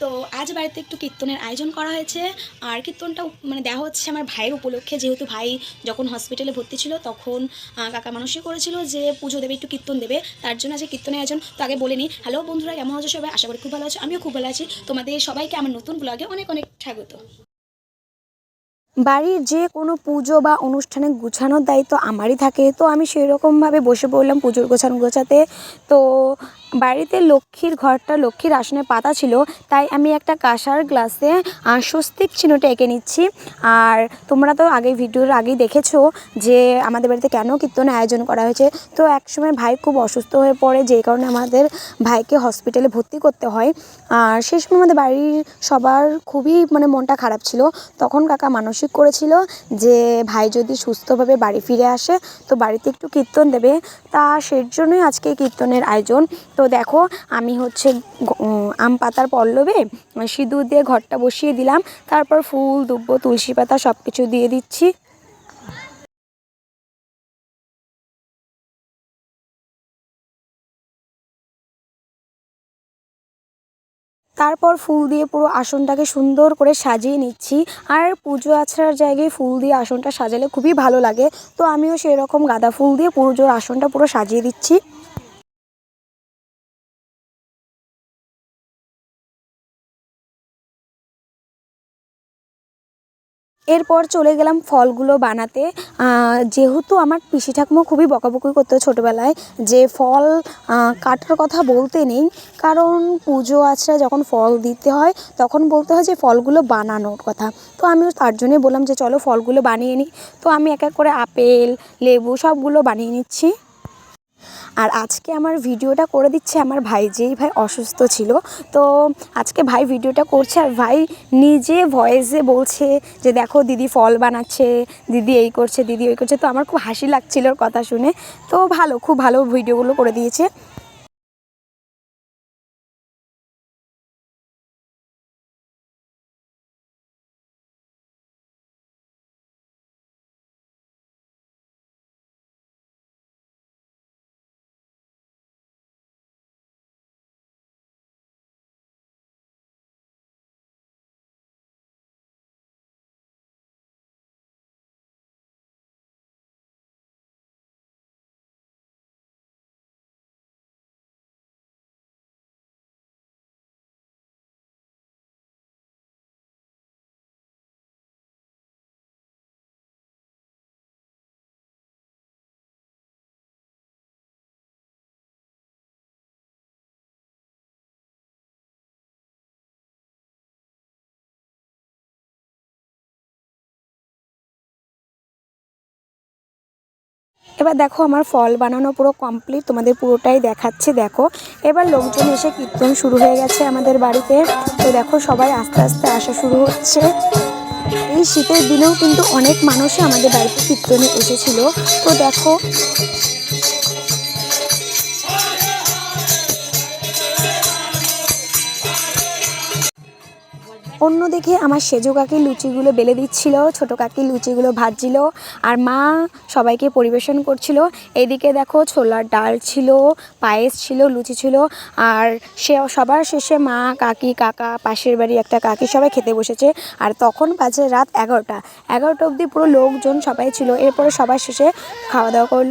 তো আজ বাড়িতে একটু কীর্তনের আয়োজন করা হয়েছে। আর কীর্তনটা মানে দেওয়া হচ্ছে আমার ভাইয়ের উপলক্ষে। যেহেতু ভাই যখন হসপিটালে ভর্তি ছিল তখন কাকা মানুষই করেছিল যে পুজো দেবে, একটু কীর্তন দেবে। তার জন্য আজকে কীর্তনের আয়োজন। তো আগে বলে নিই, হ্যালো বন্ধুরা, কেমন আছো সবাই? আশা করি খুব ভালো আছো। আমিও খুব ভালো আছি। তোমাদের সবাইকে আমার নতুন ব্লগে অনেক অনেক স্বাগত। বাড়ির যে কোনো পুজো বা অনুষ্ঠানে গুছানোর দায়িত্ব আমারই থাকে। তো আমি সেই রকমভাবে বসে পড়লাম পুজোর গোছানো গোছাতে। তো বাড়িতে লক্ষ্মীর ঘরটা লক্ষ্মীর আসনে পাতা ছিল, তাই আমি একটা কাঁসার গ্লাসে স্বস্তিক চিহ্নটা এঁকে নিচ্ছি। আর তোমরা তো আগে ভিডিওর আগেই দেখেছ যে আমাদের বাড়িতে কেন কীর্তনের আয়োজন করা হয়েছে। তো একসময় ভাই খুব অসুস্থ হয়ে পড়ে, যেই কারণে আমাদের ভাইকে হসপিটালে ভর্তি করতে হয়। আর সেই সময় আমাদের বাড়ির সবার খুবই মানে মনটা খারাপ ছিল। তখন কাকা মানসিক করেছিল যে ভাই যদি সুস্থভাবে বাড়ি ফিরে আসে, তো বাড়িতে একটু কীর্তন দেবে। তা সেই জন্যই আজকে কীর্তনের আয়োজন। তো দেখো, আমি হচ্ছে আম পাতার পল্লবে সিঁদুর দিয়ে ঘরটা বসিয়ে দিলাম। তারপর ফুল, দুব্বো, তুলসী পাতা সব কিছু দিয়ে দিচ্ছি। তারপর ফুল দিয়ে পুরো আসনটাকে সুন্দর করে সাজিয়ে নিচ্ছি। আর পুজো আছড়ার জায়গায় ফুল দিয়ে আসনটা সাজালে খুবই ভালো লাগে। তো আমিও সেই রকম গাঁদা ফুল দিয়ে পুজোর আসনটা পুরো সাজিয়ে দিচ্ছি। এরপর চলে গেলাম ফলগুলো বানাতে। যেহেতু আমার পিসি ঠাকুমা খুবই বকাবকি করতো ছোটোবেলায়, যে ফল কাটার কথা বলতে নেই, কারণ পুজো আছড়া যখন ফল দিতে হয়, তখন বলতে হয় যে ফলগুলো বানানোর কথা। তো আমিও তার জন্যই বললাম যে চলো ফলগুলো বানিয়ে নিই। তো আমি এক এক করে আপেল, লেবু সবগুলো বানিয়ে নিচ্ছি। আর আজকে আমার ভিডিওটা করে দিচ্ছে আমার ভাই, যেই ভাই অসুস্থ ছিল। তো আজকে ভাই ভিডিওটা করছে আর ভাই নিজে ভয়েসে বলছে যে, দেখো, দিদি ফল বানাচ্ছে, দিদি এই করছে, দিদি ওই করছে। তো আমার খুব হাসি লাগছিল কথা শুনে। তো ভালো, খুব ভালো ভিডিওগুলো করে দিয়েছে। এবার দেখো আমার ফল বানানো পুরো কমপ্লিট তোমাদের পুরোটাই দেখাচ্ছি, দেখো। এবার লোকজন এসে কীর্তন শুরু হয়ে গেছে আমাদের বাড়িতে। তো দেখো সবাই আস্তে আস্তে আসা শুরু হচ্ছে। এই শীতের দিনেও কিন্তু অনেক মানুষই আমাদের বাড়িতে কীর্তনে এসেছিল। তো দেখো অন্যদিকে আমার সেজো কাকি লুচিগুলো বেলে দিচ্ছিল, ছোটো কাকি লুচিগুলো ভাজছিল, আর মা সবাইকে পরিবেশন করছিল। এদিকে দেখো ছোলার ডাল ছিল, পায়েস ছিল, লুচি ছিল, আর সে সবার শেষে মা, কাকি, কাকা, পাশের বাড়ি একটা কাকি সবাই খেতে বসেছে। আর তখন বাজে রাত এগারোটা। এগারোটা অবধি পুরো লোকজন সবাই ছিল, এরপরে সবার শেষে খাওয়া দাওয়া করল।